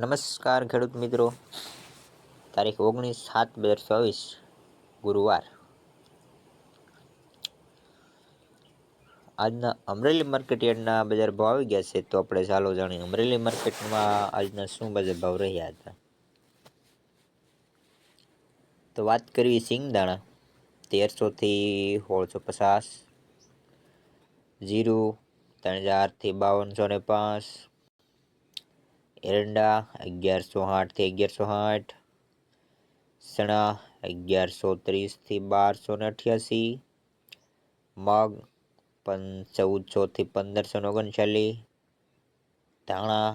નમસ્કાર ખેડૂત મિત્રો. તારીખ ઓગણીસ સાત બે હજાર ચોવીસ, ગુરુવાર. આજના અમરેલી માર્કેટ યાર્ડના બજાર ભાવ આવી ગયા છે, તો આપણે ચાલો જાણીએ અમરેલી માર્કેટમાં આજના શું બજાર ભાવ રહ્યા હતા. તો વાત કરવી સિંગદાણા તેરસોથી સોળસો પચાસ, જીરું ત્રણ હજારથી બાવનસો ને પાંચ એરંડા અગિયારસો આઠથી અગિયારસો આઠ ચણા અગિયારસો ત્રીસથી બારસો ને અઠ્યાસી, મગ પન ચૌદસોથી પંદરસો ને ઓગણચાલીસ, ધાણા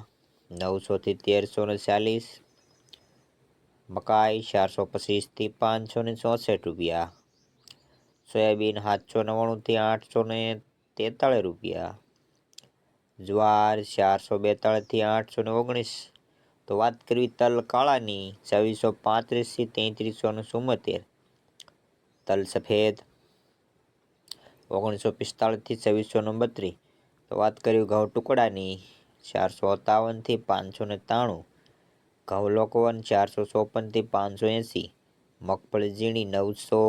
નવસોથી તેરસો ને ચાલીસ, મકાઈ ચારસો પચીસથી પાંચસો ને ચોસઠ રૂપિયા, સોયાબીન સાતસો નવ્વાણુંથી આઠસો ને તેતાળીસ રૂપિયા જ્વાર ચારસો બેતાળીસથી આઠસો ને ઓગણીસ. તો વાત કરવી તલ કાળાની છવ્વીસો પાંત્રીસથી તેત્રીસો ને ચુમ્મોતેર તલ સફેદ, ઓગણીસો પિસ્તાળીસથી છવ્વીસો ને બત્રીસ. તો વાત કરવી ઘઉં ટુકડાની, ચારસો સત્તાવનથી પાંચસો ને ત્રાણું ઘઉં લોકવન, ચારસો ચોપનથી પાંચસો એંસી. મગફળી ઝીણી, નવસો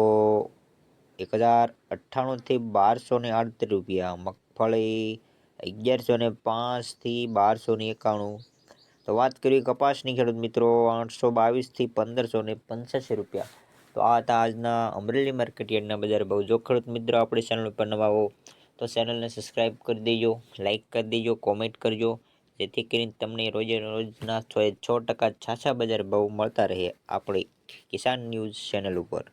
એક હજાર અઠ્ઠાણુંથી બારસો ને આડત્રીસ રૂપિયા. મગફળી અગિયારસો ને પાંચથી બારસો ને એકાણું. તો વાત કરીએ કપાસની ખેડૂત મિત્રો, આઠસો બાવીસથી પંદરસો ને પંચ્યાસી રૂપિયા. તો આ હતા આજના અમરેલી માર્કેટ યાર્ડના બજાર ભાવ. જો ખેડૂત મિત્રો, આપણી ચેનલ ઉપર નવા હો, તો ચેનલને સબસ્ક્રાઈબ કરી દેજો લાઇક કરી દેજો કોમેન્ટ કરજો, જેથી કરીને તમને રોજે રોજના છ ટકા છાછા બજાર ભાવ મળતા રહે આપણી કિસાન ન્યૂઝ ચેનલ ઉપર.